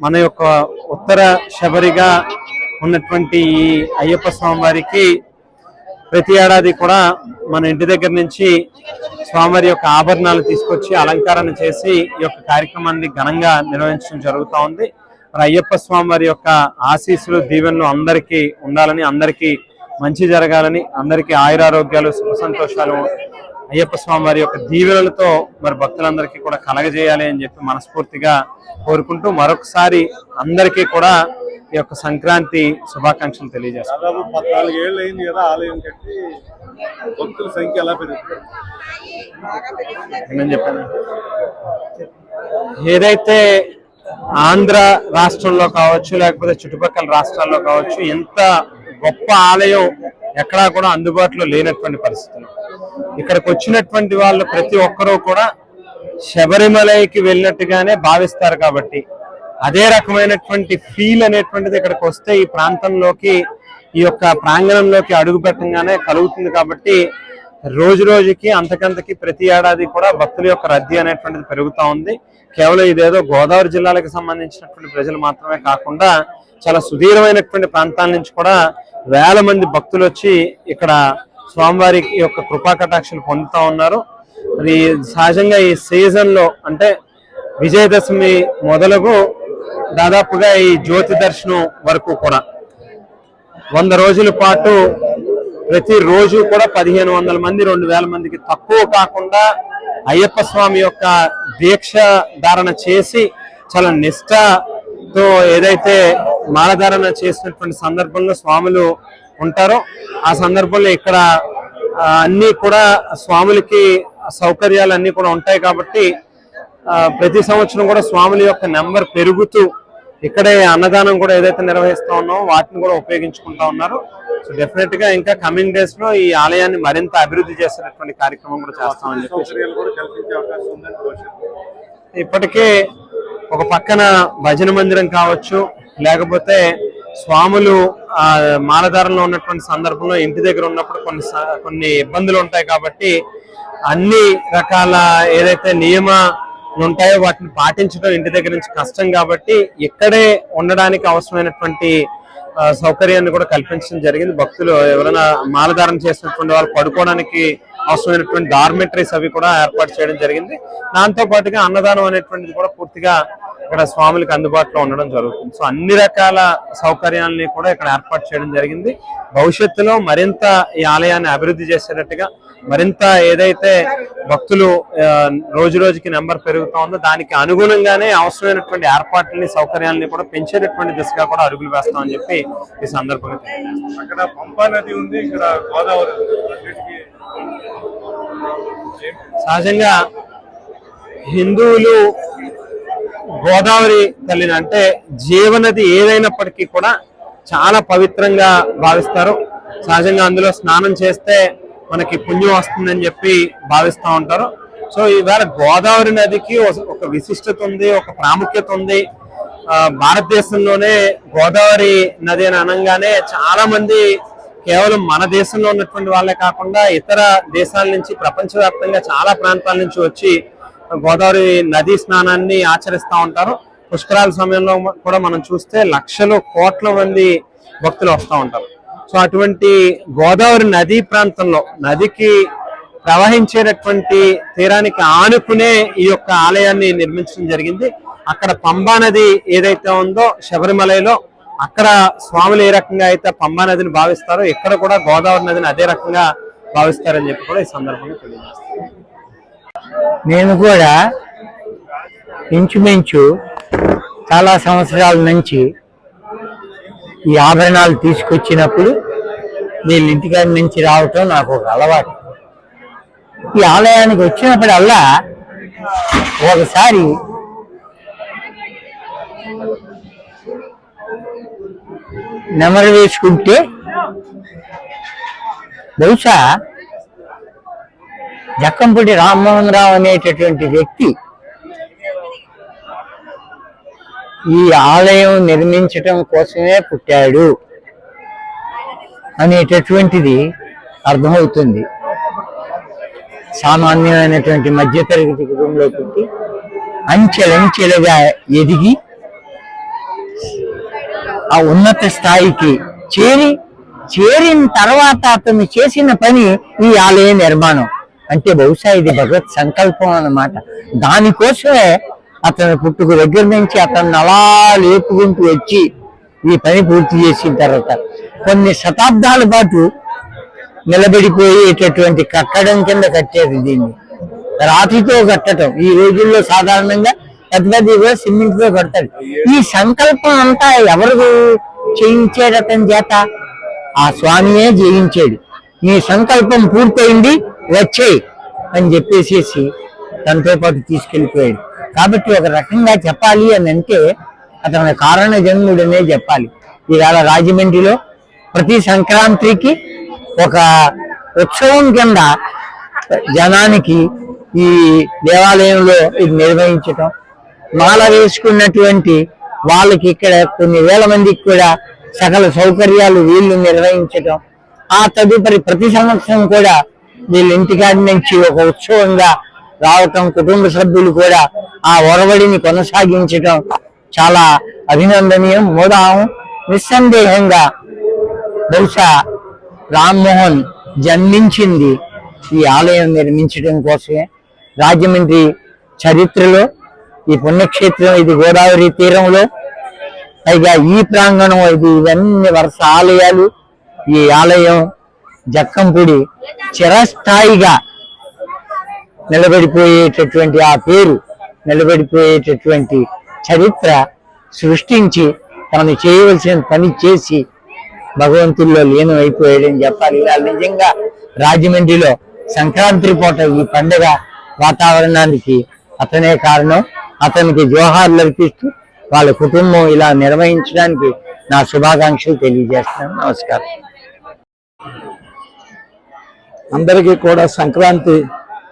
మన యొక్క ఉత్తర శబరిగా ఉన్నటువంటి ఈ అయ్యప్ప స్వామి వారికి ప్రతి ఏడాది కూడా మన ఇంటి దగ్గర నుంచి స్వామివారి యొక్క ఆభరణాలు తీసుకొచ్చి అలంకరణ చేసి ఈ యొక్క కార్యక్రమాన్ని ఘనంగా నిర్వహించడం జరుగుతూ ఉంది. మరి అయ్యప్ప స్వామి వారి యొక్క ఆశీస్సులు దీవెనలు అందరికీ ఉండాలని అందరికీ మంచి జరగాలని అందరికీ ఆయురారోగ్యాలు సుఖ సంతోషాలు అయ్యప్ప స్వామి వారి యొక్క దీవెనలతో మరి భక్తులందరికీ కూడా కలగజేయాలి అని చెప్పి మనస్ఫూర్తిగా కోరుకుంటూ మరొకసారి అందరికీ కూడా ఈ యొక్క సంక్రాంతి శుభాకాంక్షలు తెలియజేస్తాం దాదాపు పద్నాలుగు ఏళ్ళు అయింది కదా ఆలయం కట్టి భక్తుల సంఖ్య ఎలా పెరుగుతుంది? ఏమని చెప్పాను ఏదైతే ఆంధ్ర రాష్ట్రంలో కావచ్చు లేకపోతే చుట్టుపక్కల రాష్ట్రాల్లో కావచ్చు ఎంత గొప్ప ఆలయం ఎక్కడా కూడా అందుబాటులో లేనటువంటి పరిస్థితులు. ఇక్కడికి వచ్చినటువంటి వాళ్ళు ప్రతి ఒక్కరూ కూడా శబరిమలైకి వెళ్ళినట్టుగానే భావిస్తారు కాబట్టి అదే రకమైనటువంటి ఫీల్ అనేటువంటిది ఇక్కడికి వస్తే ఈ ప్రాంతంలోకి ఈ యొక్క ప్రాంగణంలోకి అడుగు పెట్టంగానే కలుగుతుంది కాబట్టి రోజు రోజుకి అంతకంతకి ప్రతి ఏడాది కూడా భక్తుల యొక్క రద్దీ అనేటువంటిది పెరుగుతూ ఉంది. కేవలం ఇదేదో గోదావరి జిల్లాలకు సంబంధించినటువంటి ప్రజలు మాత్రమే కాకుండా చాలా సుదీర్ఘమైనటువంటి ప్రాంతాల నుంచి కూడా వేల మంది భక్తులు వచ్చి ఇక్కడ స్వామివారి యొక్క కృపా కటాక్షలు పొందుతా ఉన్నారు. మరి సహజంగా ఈ సీజన్లో అంటే విజయదశమి మొదలగు దాదాపుగా ఈ జ్యోతి దర్శనం వరకు కూడా. వంద రోజుల పాటు ప్రతిరోజు కూడా పదిహేను వందల మంది రెండు వేల మందికి తక్కువ కాకుండా అయ్యప్ప స్వామి యొక్క దీక్ష ధారణ చేసి చాలా నిష్ఠతో ఏదైతే మాలధారణ చేసినటువంటి సందర్భంలో స్వాములు ఉంటారో ఆ సందర్భంలో ఇక్కడ అన్ని కూడా స్వాములకి సౌకర్యాలు అన్ని కూడా ఉంటాయి కాబట్టి ప్రతి సంవత్సరం కూడా స్వాముల యొక్క నెంబర్ పెరుగుతూ ఇక్కడే అన్నదానం కూడా ఏదైతే నిర్వహిస్తా ఉన్నామో వాటిని కూడా ఉపయోగించుకుంటా ఉన్నారు. సో డెఫినెట్గా ఇంకా కమింగ్ డేస్లో ఈ ఆలయాన్ని మరింత అభివృద్ధి చేసేటటువంటి కార్యక్రమం కూడా చేస్తామని చెప్పి సౌకర్యాలు కూడా కల్పించే అవకాశం ఉందని భవిష్యత్తు ఇప్పటికే ఒక పక్కన భజన మందిరం కావచ్చు లేకపోతే స్వాములు ఆ మాలధారంలో ఉన్నటువంటి సందర్భంలో ఇంటి దగ్గర ఉన్నప్పుడు కొన్ని స- కొన్ని ఇబ్బందులు ఉంటాయి కాబట్టి అన్ని రకాల ఏదైతే నియమాలు ఉంటాయో వాటిని పాటించడం ఇంటి దగ్గర నుంచి కష్టం కాబట్టి ఇక్కడే ఉండడానికి అవసరమైనటువంటి సౌకర్యాన్ని కూడా కల్పించడం జరిగింది. భక్తులు ఎవరైనా మాలధారణ చేసినటువంటి వాళ్ళు పడుకోవడానికి అవసరమైనటువంటి డార్మెటరీస్ అవి కూడా ఏర్పాటు చేయడం జరిగింది. దాంతో పాటుగా అన్నదానం అనేటువంటిది కూడా పూర్తిగా ఇక్కడ స్వాములకు అందుబాటులో ఉండడం జరుగుతుంది. సో అన్ని రకాల సౌకర్యాలని కూడా ఇక్కడ ఏర్పాటు చేయడం జరిగింది. భవిష్యత్తులో మరింత ఈ ఆలయాన్ని అభివృద్ధి చేసేటట్టుగా మరింత ఏదైతే భక్తులు ఆ, రోజు రోజుకి నెంబర్ పెరుగుతూ ఉందో దానికి అనుగుణంగానే అవసరమైనటువంటి ఏర్పాట్లని సౌకర్యాలని కూడా పెంచేటటువంటి దిశగా కూడా అరుగులు వేస్తామని చెప్పి ఈ సందర్భంగా అక్కడ పంపా నది ఉంది ఇక్కడ గోదావరి సహజంగా హిందువులు గోదావరి తల్లిని అంటే జీవనది ఏదైనప్పటికీ కూడా చాలా పవిత్రంగా భావిస్తారు. సహజంగా అందులో స్నానం చేస్తే మనకి పుణ్యం వస్తుందని చెప్పి భావిస్తూ ఉంటారు. సో ఈవేళ గోదావరి నదికి ఒక- విశిష్టత ఉంది ఒక ప్రాముఖ్యత ఉంది. భారతదేశంలోనే గోదావరి నది అని అనగానే చాలా మంది కేవలం మన దేశంలో ఉన్నటువంటి వాళ్ళే కాకుండా ఇతర దేశాల నుంచి ప్రపంచవ్యాప్తంగా చాలా ప్రాంతాల నుంచి వచ్చి గోదావరి నదీ స్నానాన్ని ఆచరిస్తూ ఉంటారు. పుష్కరాల సమయంలో కూడా మనం చూస్తే లక్షలు కోట్ల మంది భక్తులు వస్తూ ఉంటారు. సో అటువంటి గోదావరి నదీ ప్రాంతంలో నదికి ప్రవహించేటటువంటి తీరానికి ఆనుకునే ఈ యొక్క ఆలయాన్ని నిర్మించడం జరిగింది. అక్కడ పంబా నది ఏదైతే ఉందో శబరిమలలో అక్కడ స్వాములు ఏ రకంగా అయితే పంబా నదిని భావిస్తారో ఇక్కడ కూడా గోదావరి నదిని అదే రకంగా భావిస్తారని చెప్పి కూడా ఈ సందర్భంగా తెలియజేస్తాను నేను కూడా ఇంచుమించు చాలా సంవత్సరాల నుంచి ఈ ఆభరణాలు తీసుకొచ్చినప్పుడు వీళ్ళ ఇంటికాడి నుంచి రావటం నాకు ఒక అలవాటు. ఈ ఆలయానికి వచ్చినప్పుడల్లా ఒకసారి నెమరు వేసుకుంటే బహుశా జక్కంపూడి రామ్మోహన్ రావు అనేటటువంటి వ్యక్తి ఈ ఆలయం నిర్మించటం కోసమే పుట్టాడు అనేటటువంటిది అర్థమవుతుంది. సామాన్యమైనటువంటి మధ్యతరగతి కుటుంబంలో పుట్టి అంచెలంచెలుగా ఎదిగి ఆ ఉన్నత స్థాయికి చేరి చేరిన తర్వాత అతను చేసిన పని ఈ ఆలయ నిర్మాణం. అంటే బహుశా ఇది భగవత్ సంకల్పం అన్నమాట. దానికోసమే అతని పుట్టుకు దగ్గర నుంచి అతను అలా లేపుకుంటూ వచ్చి ఈ పని పూర్తి చేసిన తర్వాత కొన్ని శతాబ్దాల పాటు నిలబడిపోయేటటువంటి కట్టడం కింద కట్టేది దీన్ని. రాతితో కట్టడం ఈ రోజుల్లో సాధారణంగా పెద్ద పెద్ద కూడా సిమెంట్తో కడతారు ఈ సంకల్పం అంతా ఎవరు చేయించాడు అతని చేత? ఆ స్వామియే జయించాడు. నీ సంకల్పం పూర్తయింది వచ్చేయి అని చెప్పేసేసి తనతో పాటు తీసుకెళ్ళిపోయాడు కాబట్టి ఒక రకంగా చెప్పాలి అని అంటే అతని కారణ జన్ముడనే చెప్పాలి. ఇవాళ రాజమండ్రిలో ప్రతి సంక్రాంతికి ఒక ఉత్సవం కింద జనానికి ఈ దేవాలయంలో ఇది నిర్వహించటం మాల వేసుకున్నటువంటి వాళ్ళకి ఇక్కడ కొన్ని వేల మందికి కూడా సకల సౌకర్యాలు వీళ్ళు నిర్వహించటం. ఆ తదుపరి ప్రతి సంవత్సరం కూడా వీళ్ళ ఇంటికాడి నుంచి ఒక ఉత్సవంగా రావటం కుటుంబ సభ్యులు కూడా ఆ ఒరవడిని కొనసాగించటం చాలా అభినందనీయం. మోదాం నిస్సందేహంగా బహుశా రామ్మోహన్ జన్మించింది ఈ ఆలయం నిర్మించడం కోసమే. రాజమండ్రి చరిత్రలో ఈ పుణ్యక్షేత్రం ఇది గోదావరి తీరంలో. పైగా ఈ ప్రాంగణం ఇది ఇవన్నీ వరుస ఆలయాలు. ఈ ఆలయం జక్కంపూడి చిరస్థాయిగా నిలబడిపోయేటటువంటి ఆ పేరు నిలబడిపోయేటటువంటి చరిత్ర సృష్టించి తాను చేయవలసిన పని చేసి భగవంతుల్లో లీనం అయిపోయాడని చెప్పాలి. ఇలా నిజంగా రాజమండ్రిలో సంక్రాంతి పూట ఈ పండుగ వాతావరణానికి అతనే కారణం. అతనికి జోహార్లు అర్పిస్తూ వాళ్ళ కుటుంబం ఇలా నిర్వహించడానికి నా శుభాకాంక్షలు తెలియజేస్తున్నాను. నమస్కారం. అందరికీ కూడా సంక్రాంతి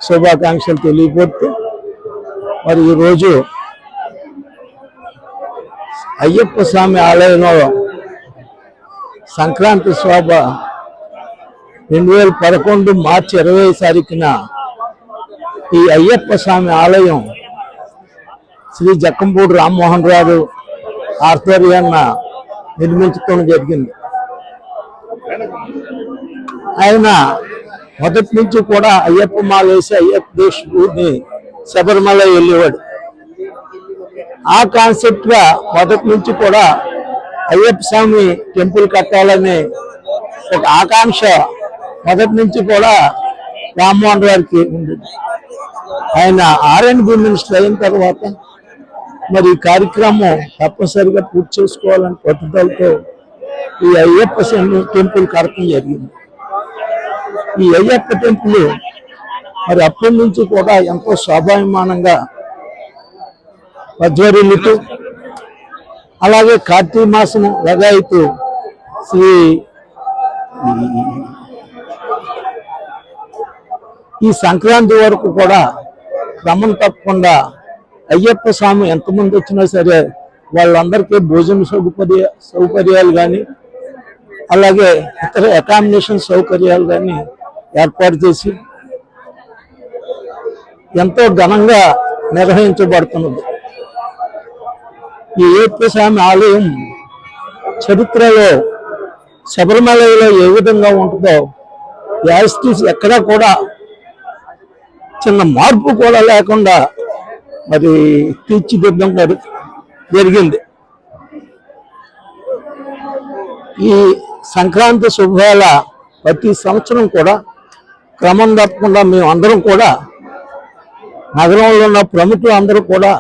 శుభాకాంక్షలు తెలియపోతూ మరి ఈరోజు అయ్యప్ప స్వామి ఆలయంలో సంక్రాంతి శోభ రెండు వేల పదకొండు మార్చి ఇరవై తారీఖున ఈ అయ్యప్ప స్వామి ఆలయం శ్రీ జక్కంపూడి రామ్మోహన్ రావు ఆధ్వర్యాన్న నిర్మించడం జరిగింది. ఆయన మొదటి నుంచి కూడా అయ్యప్ప మాల వేసి అయ్యప్ప దేవుడిని శబరిమల వెళ్ళేవాడు. ఆ కాన్సెప్ట్గా మొదటి నుంచి కూడా అయ్యప్ప స్వామి టెంపుల్ కట్టాలని ఒక ఆకాంక్ష మొదటి నుంచి కూడా రామ్మోహన్ గారికి ఉండేది. ఆయన ఆర్ఎండ్బి మినిస్టర్ అయిన తర్వాత మరి ఈ కార్యక్రమం తప్పనిసరిగా పూర్తి చేసుకోవాలని పట్టుదలతో ఈ అయ్యప్ప టెంపుల్ కడటం జరిగింది. ఈ అయ్యప్ప టెంపుల్ మరి అప్పటి నుంచి కూడా ఎంతో స్వాభిమానంగా వజ్వరిల్లుతూ అలాగే కార్తీక మాసం లగాయితూ శ్రీ ఈ సంక్రాంతి వరకు కూడా క్రమం తప్పకుండా అయ్యప్ప స్వామి ఎంతమంది వచ్చినా సరే వాళ్ళందరికీ భోజన సౌకర్య సౌకర్యాలు కానీ అలాగే ఇతర అకామిడేషన్ సౌకర్యాలు కానీ ఏర్పాటు చేసి ఎంతో ఘనంగా నిర్వహించబడుతున్నది. ఈ ఏపీ స్వామి ఆలయం చరిత్రలో శబరిమలలో ఏ విధంగా ఉంటుందో యాస్టిస్ ఎక్కడా కూడా చిన్న మార్పు కూడా లేకుండా మరి తీర్చిదిద్దం జరి- జరిగింది. ఈ సంక్రాంతి శుభవేళ ప్రతి సంవత్సరం కూడా క్రమం తప్పకుండా మేము అందరం కూడా నగరంలో ఉన్న ప్రముఖులు అందరూ కూడా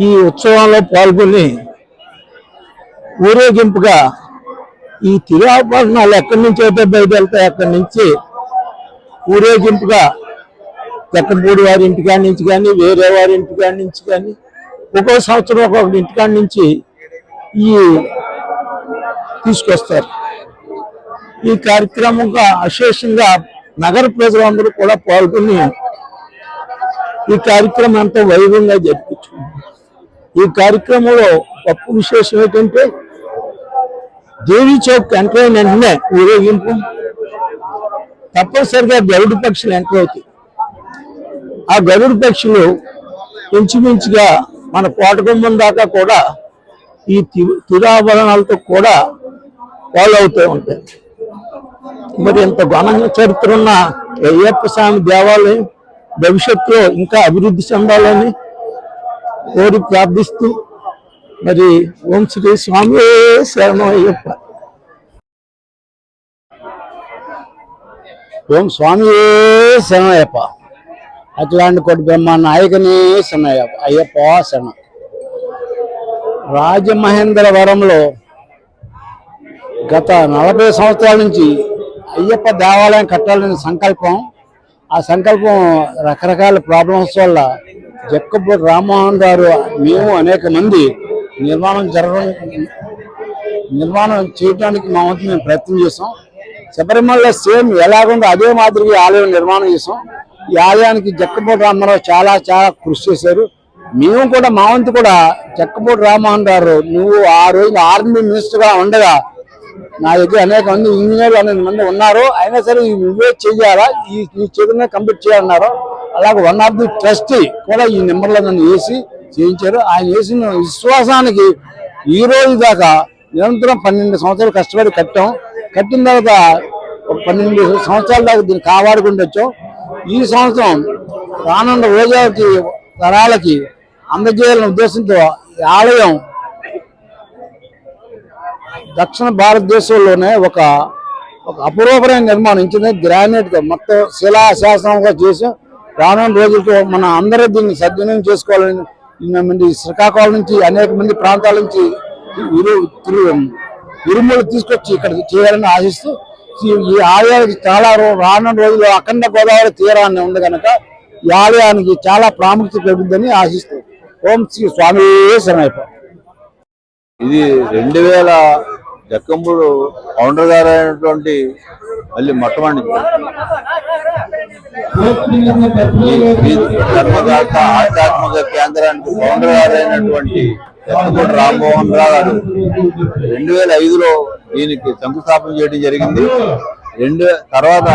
ఈ ఉత్సవంలో పాల్గొని ఊరేగింపుగా ఈ తిరువాభరణాలు ఎక్కడి నుంచి అయితే బయలుదేరుతాయి అక్కడి నుంచి ఊరేగింపుగా చెక్కపూడి వారి ఇంటికాడి నుంచి కానీ వేరే వారి ఇంటికాడి నుంచి కానీ ఒక్కో సంవత్సరం ఒక్కొక్క ఇంటికాడి నుంచి ఈ తీసుకొస్తారు. ఈ కార్యక్రమంగా అశేషంగా నగర ప్రజలందరూ కూడా పాల్గొని ఈ కార్యక్రమం అంతా వైభవంగా జరిపించుకుంటారు ఈ కార్యక్రమంలో గొప్ప విశేషం ఏంటంటే దేవి చౌక్ ఎంటర్ అయిన వెంటనే ఊరేగింపు తప్పనిసరిగా గరుడు పక్షులు ఎంటర్ అవుతాయి. ఆ గరుడు పక్షులు ఇంచుమించుగా మన కోటగుమ్మం దాకా కూడా ఈ తి- తిరాభరణాలతో కూడా ఫాలో అవుతూ ఉంటాయి. మరి ఇంత ఘనంగా చరిత్ర ఉన్న అయ్యప్ప స్వామి దేవాలయం భవిష్యత్తులో ఇంకా అభివృద్ధి చెందాలని కోరి ప్రార్థిస్తూ మరి ఓం శ్రీ స్వామి శరణం అయ్యప్ప. ఓం స్వామి శరణయ్యప్ప అట్లాంటి కొట్టి బ్రహ్మ నాయకుని సన్నయ్య అయ్యప్ప శరణం రాజమహేంద్రవరంలో గత నలభై సంవత్సరాల నుంచి అయ్యప్ప దేవాలయం కట్టాలని సంకల్పం. ఆ సంకల్పం రకరకాల ప్రాబ్లమ్స్ వల్ల జక్కపూడి రామ్మోహన్ గారు మేము అనేక మంది నిర్మాణం జరగడం నిర్మాణం చేయడానికి మా వంతు మేము ప్రయత్నం చేసాం శబరిమలలో సేమ్ ఎలాగుందో అదే మాదిరిగా ఆలయం నిర్మాణం చేసాం ఈ ఆలయానికి జక్కపూడి రామారావు చాలా చాలా కృషి చేశారు. మేము కూడా మా వంతు కూడా జక్కపూడి రామ్మోహన్ గారు నువ్వు ఆ రోజు ఆర్మీ మినిస్టర్గా ఉండగా నా దగ్గర అనేక మంది ఇంజనీర్లు అనేక మంది ఉన్నారు. అయినా సరే నువ్వే చేయాలా ఈ నీ చేతులనే కంప్లీట్ చేయాలన్నారు. అలాగే వన్ ఆఫ్ ది ట్రస్టీ కూడా ఈ నెంబర్లో నన్ను వేసి చేయించారు. ఆయన వేసిన విశ్వాసానికి ఈ రోజు దాకా నిరంతరం పన్నెండు సంవత్సరాలు కష్టపడి కట్టాం. కట్టిన తర్వాత పన్నెండు సంవత్సరాల దాకా దీన్ని కాపాడుకుంటూ వచ్చాం. ఈ సంవత్సరం రానున్న రోజులకి తరాలకి అందజేయాలనే ఉద్దేశంతో ఈ ఆలయం దక్షిణ భారతదేశంలోనే ఒక ఒక అపురూపమైన నిర్మాణం. ఇచ్చింది గ్రానైట్గా మొత్తం శిలా శాసనంగా చేసి రానున్న రోజులతో మన అందరూ దీన్ని సద్వినియోగం చేసుకోవాలని మంది శ్రీకాకుళం నుంచి అనేక మంది ప్రాంతాల నుంచి ఇరు ఇరుములు తీసుకొచ్చి ఇక్కడ చేయాలని ఆశిస్తూ ఈ- ఆలయానికి చాలా రానున్న రోజుల్లో అఖండ గోదావరి తీరాన్ని ఉంది కనుక ఈ ఆలయానికి చాలా ప్రాముఖ్యత పెరుగుతుందని ఆశిస్తూ ఓం శ్రీ స్వామి శరణయ్యప్ప ఇది రెండు వేల జక్కంబుడు ఫౌండర్ గారు అయినటువంటి మళ్ళీ మొట్టమొదటి ధర్మదాత ఆధ్యాత్మిక కేంద్రానికి ఫౌండర్ గారు అయినటువంటి జక్కంబుడు రామ్మోహన్ రావు గారు. రెండు వేల ఐదులో దీనికి శంకుస్థాపన చేయడం జరిగింది. రెండు తర్వాత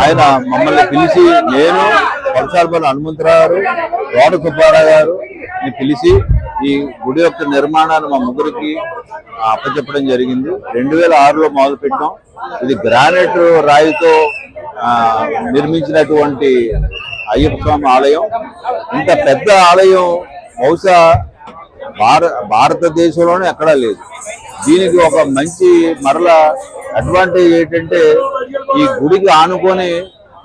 ఆయన మమ్మల్ని పిలిచి నేను వలసాలపల్లి హనుమంతరావు గారు రోడ సుబ్బారావు గారు పిలిచి ఈ గుడి యొక్క నిర్మాణాన్ని మా ముగ్గురికి అప్పచెప్పడం జరిగింది. రెండు వేల ఆరులో మొదలు పెట్టాం ఇది గ్రానైట్ రాయితో నిర్మించినటువంటి అయ్యప్ప స్వామి ఆలయం. ఇంత పెద్ద ఆలయం బహుశా భార భారతదేశంలోనే ఎక్కడా లేదు. దీనికి ఒక మంచి మరల అడ్వాంటేజ్ ఏంటంటే ఈ గుడికి ఆనుకొని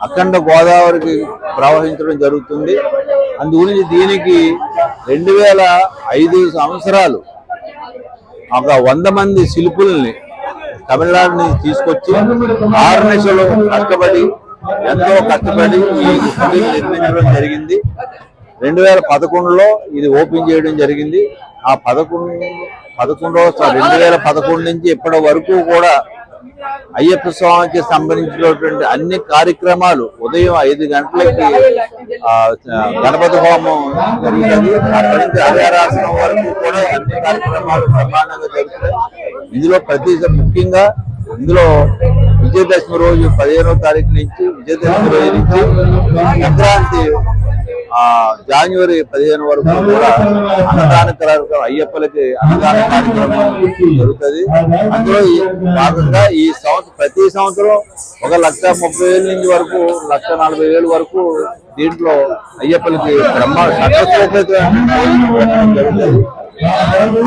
అఖండ గోదావరికి ప్రవహించడం జరుగుతుంది. అందుగురించి దీనికి రెండు వేల ఐదు సంవత్సరాలు ఒక వంద మంది శిల్పుల్ని తమిళనాడు నుంచి తీసుకొచ్చి ఆర్నెసలో కష్టపడి ఎంతో కష్టపడి ఈ గుడిని నిర్మించడం జరిగింది. రెండు వేల పదకొండులో ఇది ఓపెన్ చేయడం జరిగింది. ఆ పదకొండు పదకొండవ రెండు వేల పదకొండు నుంచి ఇప్పటి వరకు కూడా అయ్యప్ప స్వామికి సంబంధించినటువంటి అన్ని కార్యక్రమాలు ఉదయం ఐదు గంటలకి గణపతి హోమం జరుగుతుంది అక్కడి నుంచి హరిహరాసనం వరకు కూడా అన్ని కార్యక్రమాలు ప్రమాణంగా జరుగుతాయి. ఇందులో ప్రతి ముఖ్యంగా ఇందులో విజయదశమి రోజు పదిహేనో తారీఖు నుంచి విజయదశమి రోజు నుంచి సంక్రాంతి జనవరి పదిహేను వరకు కూడా అన్నదాన కార్యక్రమం అయ్యప్పలకి అన్నదాన కార్యక్రమం జరుగుతుంది. అందులో ఈ భాగంగా ఈ సంవత్సరం ప్రతి సంవత్సరం ఒక లక్ష ముప్పై వేల నుంచి వరకు లక్ష నలభై వేల వరకు దీంట్లో అయ్యప్పలకి బ్రహ్మ సర్వస్వోపేతం జరుగుతుంది.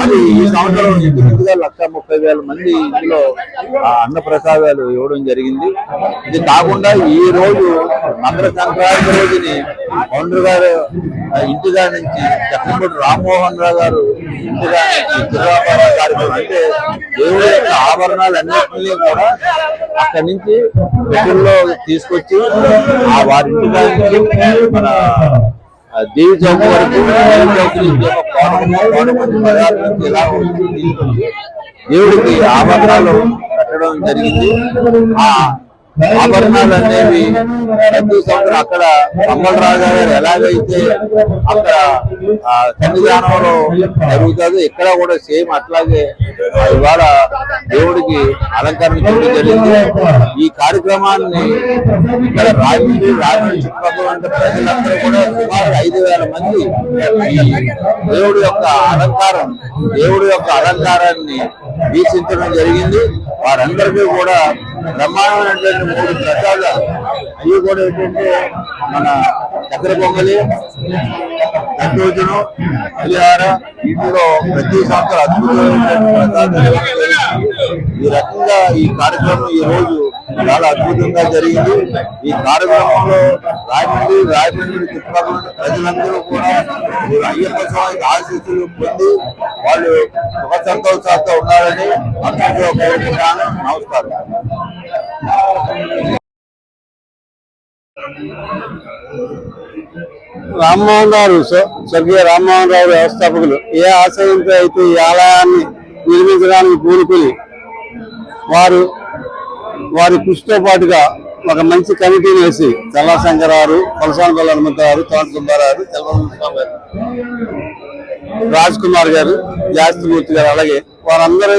అది ఈ సంవత్సరం ఇంచుమించుగా లక్ష ముప్పై వేల మంది ఇందులో అన్న ప్రసాదాలు ఇవ్వడం జరిగింది. ఇది కాకుండా ఈ రోజు మకర సంక్రాంతి రోజుని ఫౌండర్ గారు గారి నుంచి చక్రపూడి రామ్మోహన్ రావు గారు ఇంటి గారి నుంచి తిరువాపార కార్యక్రమం అంటే దేవుడి యొక్క ఆభరణాలన్నింటినీ కూడా అక్కడి నుంచి తీసుకొచ్చి ఆ నుంచి మన దేవి చౌక్ వరకు దేవుడికి ఆ నుంచి దేవుడికి ఆభరణాలు కట్టడం జరిగింది. ఆ ఆభరణాలు అనేవి ప్రతి సంవత్సరం అక్కడ రాజా గారు ఎలాగైతే అక్కడ సన్నిధానంలో జరుగుతుందో. ఇక్కడ కూడా సేమ్ అట్లాగే ఇవాళ దేవుడికి అలంకరణ చేయడం జరిగింది. ఈ కార్యక్రమాన్ని ఇక్కడ రాజమండ్రి రాజమండ్రి చుట్టుపక్కల ప్రజలందరూ కూడా సుమారు ఐదు వేల మంది దేవుడి యొక్క అలంకారం దేవుడి యొక్క అలంకారాన్ని వీక్షించడం జరిగింది. వారందరికీ కూడా బ్రహ్మాండమైనటువంటి మూడు ప్రసాద అవి కూడా ఏంటంటే మన చక్కెర పొంగలి దద్దోజనం పులిహార ఇందులో ప్రతి సంవత్సరం అద్భుతమైనటువంటి ప్రసాదాలు. ఈ రకంగా ఈ కార్యక్రమం ఈ రోజు చాలా అద్భుతంగా జరిగింది. ఈ కార్యక్రమంలో రాజమండ్రి రాజమండ్రి చుట్టుపక్కల ప్రజలందరూ కూడా అయ్యప్ప స్వామికి ఆశీస్సులు పొంది వాళ్ళు సుఖ సంతోషాలతో ఉన్నారని అందరికీ కోరుకుంటాను నమస్కారం. రామ్మోహన్ రావు స్వర్గీయ రామ్మోహన్ రావు వ్యవస్థాపకులు. ఏ ఆశయంతో అయితే ఈ ఆలయాన్ని నిర్మించడానికి పూనుకుని వారు వారి కృషితో పాటుగా ఒక మంచి కమిటీని వేసి చల్లా శంకరారు కొలసాని పల్లి హనుమంతరావు తోట సుబ్బారావు తెలవస్వామి గారు రాజ్ కుమార్ గారు జాస్తిమూర్తి గారు అలాగే వారందరి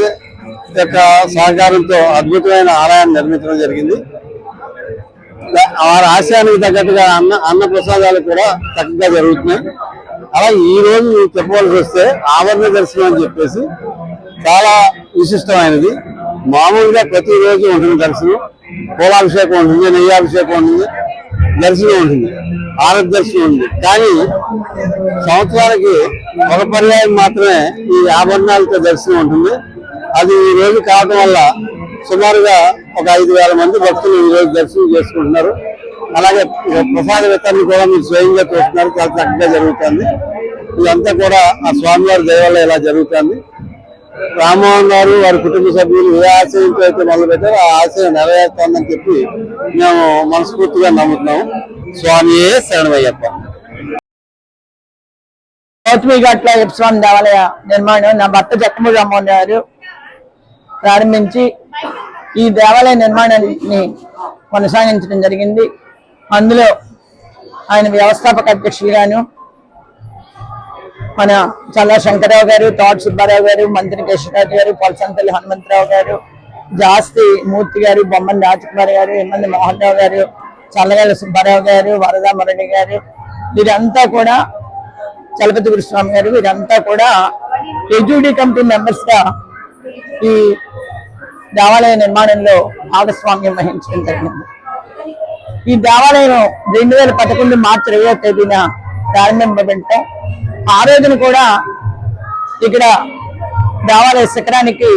యొక్క సహకారంతో అద్భుతమైన ఆలయాన్ని నిర్మించడం జరిగింది. వారి ఆశయానికి తగ్గట్టుగా అన్న అన్న ప్రసాదాలు కూడా చక్కగా జరుగుతున్నాయి. అలా ఈ రోజు చెప్పవలసి వస్తే ఆవరణ దర్శనం అని చెప్పేసి చాలా విశిష్టమైనది. మామూలుగా ప్రతి రోజు ఉంటుంది దర్శనం. పూలాభిషేకం ఉంటుంది నెయ్యాభిషేకం ఉంటుంది దర్శనం ఉంటుంది ఆరతి దర్శనం ఉంది కానీ సంవత్సరానికి ఒక పర్యాయం మాత్రమే ఈ ఆభరణాలతో దర్శనం ఉంటుంది. అది ఈ రోజు కావడం వల్ల సుమారుగా ఒక ఐదు వేల మంది భక్తులు ఈ రోజు దర్శనం చేసుకుంటున్నారు. అలాగే ప్రసాద వితరణ కూడా మీరు స్వయంగా చూస్తున్నారు. చాలా చక్కగా జరుగుతుంది. ఇదంతా కూడా ఆ స్వామివారి దేవాలయం ఇలా జరుగుతుంది. రామ్మోహన్ గారు వారి కుటుంబ సభ్యులు ఏ ఆశయంతో అయితే మొదలు పెట్టారో ఆ ఆశయం నెరవేరుతుందని చెప్పి మేము మనస్ఫూర్తిగా నమ్ముతున్నాము. స్వామియే శరణమయ్యప్ప. గౌతమి ఘాట్ల స్వామి దేవాలయ నిర్మాణం నా భర్త జక్కమూడి రామ్మోహన్ గారు ప్రారంభించి ఈ దేవాలయ నిర్మాణాన్ని కొనసాగించడం జరిగింది. అందులో ఆయన వ్యవస్థాపక అధ్యక్షులుగాను మన చల్లా శంకరరావు గారు తోట సుబ్బారావు గారు మంత్రి కృష్ణరాజు గారు పొలసంతల్లి హనుమంతరావు గారు జాస్తి మూర్తి గారు బొమ్మన్ రాజకుమార్ గారు ఎమ్మంది మోహన్ రావు గారు చల్లగల్ల సుబ్బారావు గారు వరదా మురళి గారు వీరంతా కూడా చలపతి గురుస్వామి గారు వీరంతా కూడా ఎడ్యూడి కమిటీ మెంబర్స్గా ఈ దేవాలయ నిర్మాణంలో భాగస్వామ్యం వహించడం జరిగింది. ఈ దేవాలయం రెండు వేల పదకొండు మార్చి ఇరవై తేదీన ప్రారంభింపబడటం ఆ రోజున కూడా ఇక్కడ దేవాలయ శిఖరానికి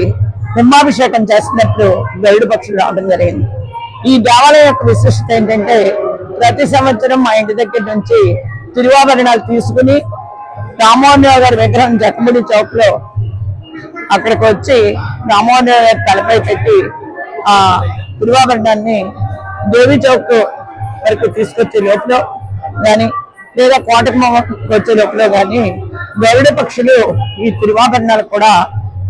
కుంభాభిషేకం చేస్తున్నట్లు గరుడు పక్షులు రావడం జరిగింది. ఈ దేవాలయం యొక్క విశిష్టత ఏంటంటే ప్రతి సంవత్సరం మా ఇంటి దగ్గర నుంచి తిరువాభరణాలు తీసుకుని రామోహన్రావు గారి విగ్రహం జక్కముడి చౌక్లో అక్కడికి వచ్చి రామోహన్రావు గారి తలపై పెట్టి ఆ తిరువాభరణాన్ని దేవి చౌక్ వరకు తీసుకొచ్చే లోపల కానీ లేదా కోటకు వచ్చే లోపల కానీ గరుడ పక్షులు ఈ తిరువాభరణాలు కూడా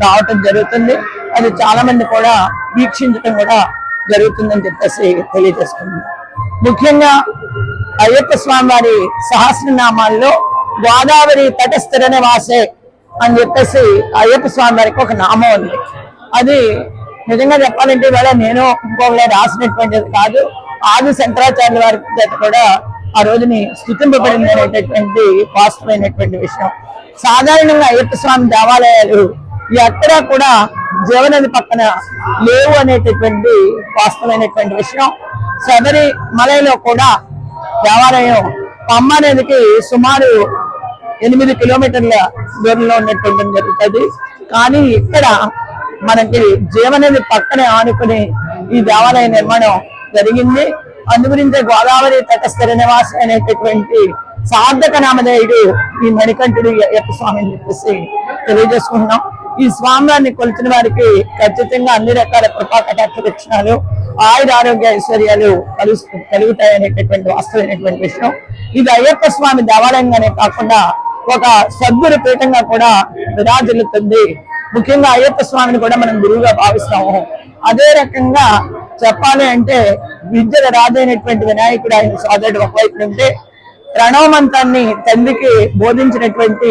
రావటం జరుగుతుంది. అది చాలా మంది కూడా వీక్షించడం కూడా జరుగుతుందని చెప్పేసి తెలియజేస్తుంది ముఖ్యంగా అయ్యప్ప స్వామి వారి సహస్రనామాల్లో గోదావరి తటస్థిర నివాసే అని చెప్పేసి అయ్యప్ప స్వామి వారికి ఒక నామం ఉంది. అది నిజంగా చెప్పాలంటే ఇవాళ నేను ఇంకొకలా రాసినటువంటిది కాదు. ఆది శంకరాచార్య వారి చేత కూడా ఆ రోజుని స్థుతింపబడింది అనేటటువంటి అయినటువంటి విషయం. సాధారణంగా అయ్యప్ప స్వామి దేవాలయాలు ఎక్కడా కూడా జీవనది పక్కన లేవు అనేటటువంటి వాస్తవమైనటువంటి విషయం. శబరి మలైలో కూడా దేవాలయం పమ్మ నదికి సుమారు ఎనిమిది కిలోమీటర్ల దూరంలో ఉన్నటువంటి జరుగుతుంది. కానీ ఇక్కడ మనకి జీవనది పక్కనే ఆనుకుని ఈ దేవాలయ నిర్మాణం జరిగింది. అనుగురించే గోదావరి తటస్థిర నివాస అనేటటువంటి సార్థక నామధేయుడు ఈ మణికంఠుడు అయ్యప్ప స్వామి అని చెప్పేసి తెలియజేసుకుంటున్నాం. ఈ స్వామివారిని కొలిచిన వారికి ఖచ్చితంగా అన్ని రకాల కృపా కటాక్ష లక్షణాలు ఆయుర ఆరోగ్య ఐశ్వర్యాలు కలుగు కలుగుతాయనేటటువంటి వాస్తవమైనటువంటి విషయం. ఇది అయ్యప్ప స్వామి దేవాలయంగానే కాకుండా ఒక సద్గురు పీఠంగా కూడా విరాజిల్లుతుంది. ముఖ్యంగా అయ్యప్ప స్వామిని కూడా మనం గురువుగా భావిస్తాము. అదే రకంగా చెప్పాలి అంటే విద్యల రాజైనటువంటి వినాయకుడు ఆయన సోదరుడు ఒకవైపు ఉంటే ప్రణవమంతాన్ని తండ్రికి బోధించినటువంటి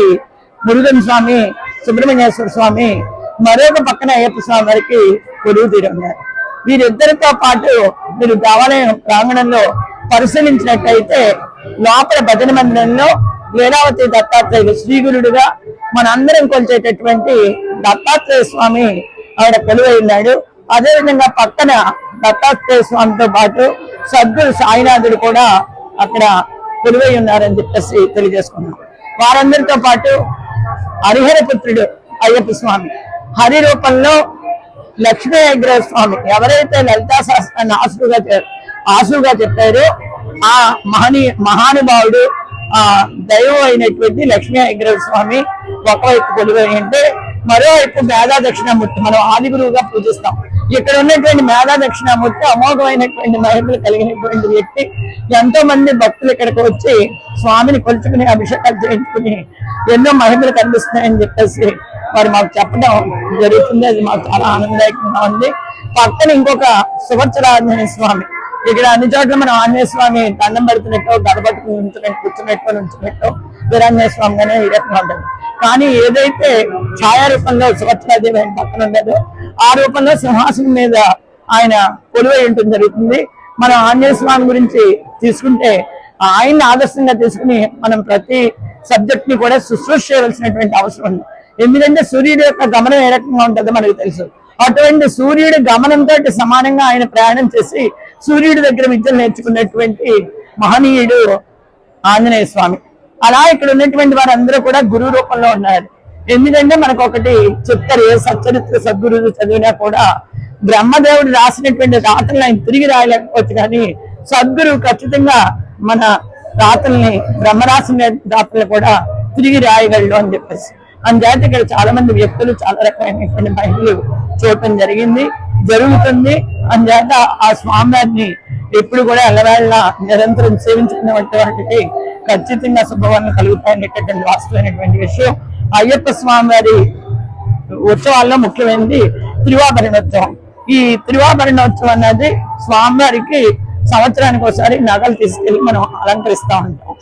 మురుగన్ స్వామి సుబ్రహ్మణ్యేశ్వర స్వామి మరొక పక్కన అయ్యప్ప స్వామి వారికి గురువు తీరున్నారు వీరిద్దరితో పాటు మీరు దేవాలయం ప్రాంగణంలో పరిశీలించినట్టయితే లోపల భజన మందిరంలో లీలావతి దత్తాత్రేయులు శ్రీగురుడుగా మనందరం కొలిచేటటువంటి దత్తాత్రేయ స్వామి ఆవిడ కొలువై ఉన్నాడు. అదేవిధంగా పక్కన దత్తాత్రేయ స్వామితో పాటు సద్గురు సాయినాథుడు కూడా అక్కడ కొలువై ఉన్నారని చెప్పేసి తెలియజేసుకున్నాం. వారందరితో పాటు హరిహర పుత్రుడు అయ్యప్ప స్వామి హరి రూపంలో లక్ష్మీ అగ్రహ స్వామి ఎవరైతే లలితా శాస్త్రాన్ని ఆసుగా చే- ఆసుగా చెప్పారో ఆ మహనీ మహానుభావుడు ఆ దైవం అయినటువంటి లక్ష్మీ అగ్రహ స్వామి ఒకవైపు కొలువై ఉంటే మరోవైపు మేధా దక్షిణామూర్తి మనం ఆది గురువుగా పూజిస్తాం. ఇక్కడ ఉన్నటువంటి మేధా దక్షిణామూర్తి అమోఘమైనటువంటి మహిమలు కలిగినటువంటి వ్యక్తి ఎంతో మంది భక్తులు ఇక్కడికి వచ్చి స్వామిని కొలుచుకుని అభిషేకాలు చేయించుకుని ఎన్నో మహిమలు కనిపిస్తున్నాయని చెప్పేసి వారు మాకు చెప్పడం జరుగుతుంది. అది మాకు చాలా ఆనందదాయకంగా ఉంది. పక్కన ఇంకొక సుభద్ర ఆంజనేయ స్వామి. ఇక్కడ అన్ని చోట్ల మనం ఆంజనేయ స్వామి దండం పెడుతున్నట్టు గడపట్టుకుని ఉంచుకుని కూర్చున్నట్టు ఉంచున్నట్టు వీరాంజనేయ స్వామి గానే ఈ రకంగా ఉంటుంది. కానీ ఏదైతే ఛాయారూపంలో సుభద్రాదేవి పక్కన ఉండదో ఆ రూపంలో సింహాసనం మీద ఆయన కొలువై జరుగుతుంది. మనం ఆంజనేయ స్వామి గురించి తీసుకుంటే ఆయన్ని ఆదర్శంగా తీసుకుని మనం ప్రతి సబ్జెక్ట్ని కూడా శుశ్రూష చేయవలసినటువంటి అవసరం ఉంది. ఎందుకంటే సూర్యుడు యొక్క గమనం ఏ రకంగా ఉంటుందో మనకు తెలుసు. అటువంటి సూర్యుడి గమనంతో సమానంగా ఆయన ప్రయాణం చేసి సూర్యుడి దగ్గర విద్యలు నేర్చుకున్నటువంటి మహనీయుడు ఆంజనేయ స్వామి. అలా ఇక్కడ ఉన్నటువంటి వారందరూ కూడా గురువు రూపంలో ఉన్నారు. ఎందుకంటే మనకు ఒకటి చెప్తారు ఏ సచ్చరిత్ర సద్గురువు చదివినా కూడా బ్రహ్మదేవుడు రాసినటువంటి రాతలను ఆయన తిరిగి రాయలేకపోవచ్చు కానీ సద్గురువు ఖచ్చితంగా మన రాతల్ని బ్రహ్మ రాసిన రాతలు కూడా తిరిగి రాయగలడు అని చెప్పేసి. అందుచేత ఇక్కడ చాలా మంది వ్యక్తులు చాలా రకమైనటువంటి మహిళలు చూడటం జరిగింది జరుగుతుంది. అందుచేత ఆ స్వామివారిని ఎప్పుడు కూడా ఎల్లవేళ నిరంతరం సేవించుకున్నటువంటి వాటికి ఖచ్చితంగా శుభవాన్ని కలుగుతాయనేటటువంటి వాస్తవమైనటువంటి విషయం. అయ్యప్ప స్వామి వారి ఉత్సవాల్లో ముఖ్యమైనది త్రివాభరణోత్సవం ఈ త్రివాభరణోత్సవం అనేది స్వామివారికి సంవత్సరానికి ఒకసారి నగలు తీసుకెళ్ళి మనం అలంకరిస్తా ఉంటాం.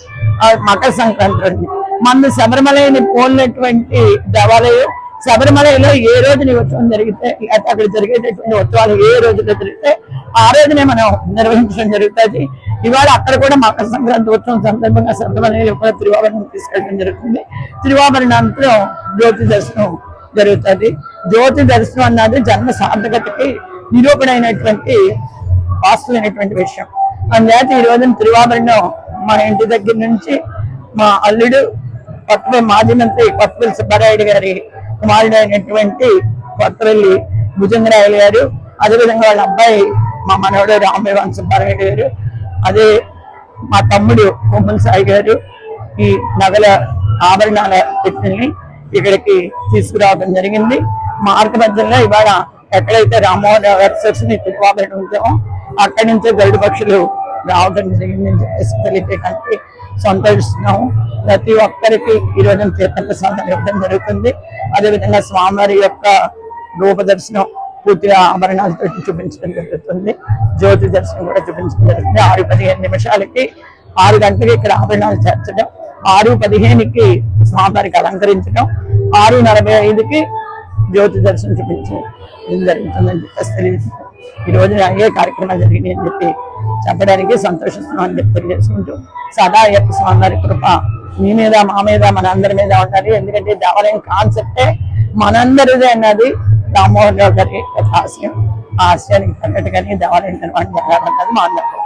ఆ మకర సంక్రాంతి రోజు మన శబరిమలని పోలినటువంటి దేవాలయం శబరిమలలో ఏ రోజు ఉత్సవం జరిగితే లేకపోతే అక్కడ జరిగేటటువంటి ఉత్సవాలు ఏ రోజులో జరిగితే ఆ రోజునే మనం నిర్వహించడం జరుగుతుంది. ఇవాళ అక్కడ కూడా మకర సంక్రాంతి ఉత్సవం సందర్భంగా శబరిమలలో కూడా తిరువాభరణం తీసుకెళ్ళడం జరుగుతుంది. తిరువాభరణాంతరం జ్యోతి దర్శనం జరుగుతుంది. జ్యోతి దర్శనం అన్నది జన్మ సార్థకతకి నిరూపణైనటువంటి వాస్తవమైనటువంటి విషయం. అందుచేత ఈ రోజున తిరువాభరణం మా ఇంటి దగ్గర నుంచి మా అల్లుడు కొత్తపల్లి మాజీ మంత్రి కొత్తపల్లి సుబ్బారాయుడు గారి కుమారుడు అయినటువంటి కొత్తపల్లి భుజంగరాయలు గారు అదేవిధంగా వాళ్ళ అబ్బాయి మా మనవడు రామదేవాన్ సుబ్బారాయుడు గారు అదే మా తమ్ముడు కొమ్మల సాయి గారు ఈ నగల ఆభరణాల పెట్టిని ఇక్కడికి తీసుకురావడం జరిగింది. మార్గ మధ్యలో ఇవాళ ఎక్కడైతే రామ్మోహన్ రావు గారి సరస్సుని అక్కడి నుంచే గరుడు పక్షులు రావడం జరిగిందని చెప్పేసి తెలియజేయడానికి సంతోషిస్తున్నాము. ప్రతి ఒక్కరికి ఈ తీర్థ ప్రసాదం ఇవ్వడం జరుగుతుంది. అదేవిధంగా స్వామివారి యొక్క రూపదర్శనం పూర్తిగా ఆభరణాలతో చూపించడం జరుగుతుంది. జ్యోతి దర్శనం కూడా చూపించడం జరుగుతుంది. ఆరు పదిహేను నిమిషాలకి ఆరు గంటలకి ఇక్కడ ఆభరణాలు చేర్చడం. ఆరు పదిహేనుకి స్వామివారికి అలంకరించడం. ఆరు నలభై ఐదుకి జ్యోతి దర్శనం చూపించడం జరుగుతుందని చెప్పేసి తెలియజేస్తున్నాం. ఈ రోజున అయ్యే కార్యక్రమాలు జరిగినాయి అని చెప్పి చెప్పడానికి సంతోషిస్తున్నాం అని చెప్పి తెలియజేసుకుంటూ సదా యొక్క స్వామివారి కృప మీ మీద మా మీద మన అందరి మీద ఉండాలి. ఎందుకంటే దేవాలయం కాన్సెప్టే మనందరిదే అన్నది రామ్మోహన్ రావు గారి యొక్క ఆశయం ఆ ఆశయానికి తగ్గట్టుగానే దేవాలయం నిర్మాణం జరగాలన్నది మా అందరికీ